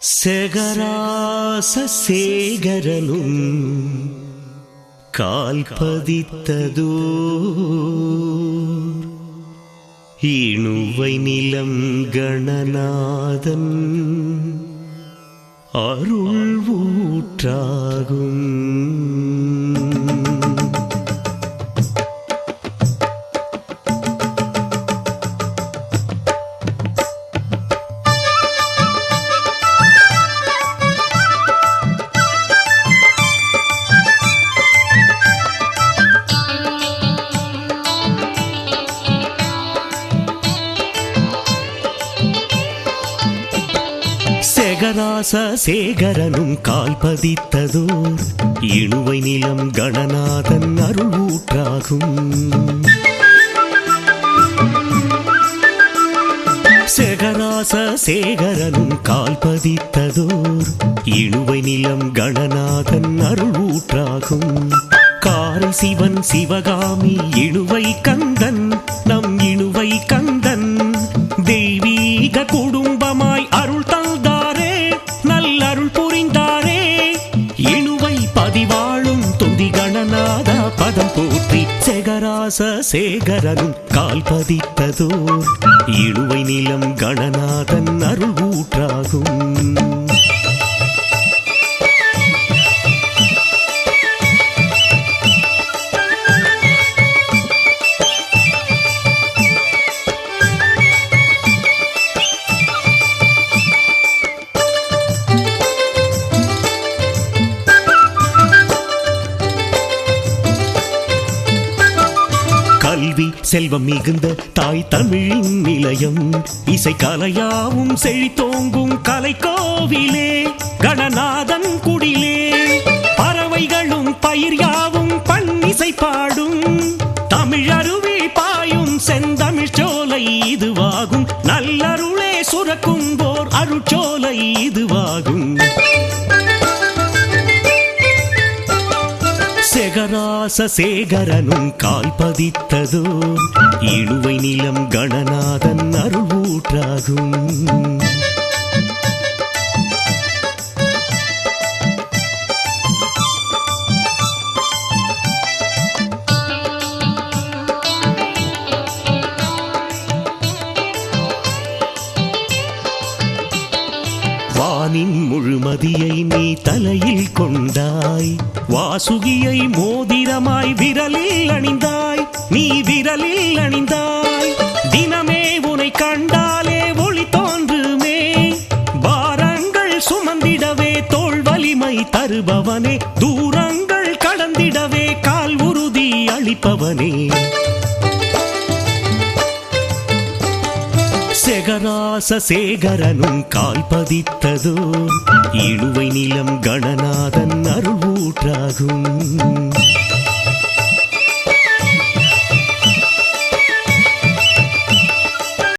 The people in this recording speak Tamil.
செகராச சேகரனும் கால் பதித்ததோ? இணுவை நிலம் கணநாதன் அருள் சேகரனும் கால் பதித்ததோ? இணுவை நிலம் கணநாதன் அருள் சேகராச சேகரனும் கால் பதித்ததோர் இணுவை நிலம் கணநாதன் அருளூற்றாகும் காரை சிவன் சிவகாமி இழுவை கந்தன் நல்லருள் புரிந்தாரே. இணுவை பதிவாழும் தொந்தி கணநாத பதம் போற்றி செகராச சேகரனும் கால் பதித்ததோ இழுவை நிலம் கணநாதன் அருள் ஊற்றாகும். கல்வி செல்வம் மிகுந்த தாய் தமிழின் நிலையம். இசை கலையாவும் செழித்தோங்கும் கலை கோவிலே கணநாதன் குடிலே. பறவைகளும் பயிர் யாவும் பன்னிசை பாடும். தமிழருவி பாயும் செந்தமிழ் சோலை இதுவாகும். நல்லருளே சுரக்கும் போர் அருட்சோலை இதுவாகும். செகராச சேகரனும் கால் பதித்ததோ இழுவை நிலம் கணநாதன் அருள் ஊற்றாகும். வானின் முழுமதியை நீ தலையில் கொண்டாய். வாசுகியை மோதிரமாய் விரலில் அணிந்தாய். நீ விரலில் அணிந்தாய். தினமே உனை கண்டாலே ஒளி தோன்றுமே. பாரங்கள் சுமந்திடவே தோல் வலிமை தருபவனே. தூரங்கள் கடந்திடவே கால் உறுதி அளிப்பவனே. செகராச சேகரனும் கால் பதித்ததோ. இழுவை நிலம் கணநாதன் அருள் ஊற்றாகும்.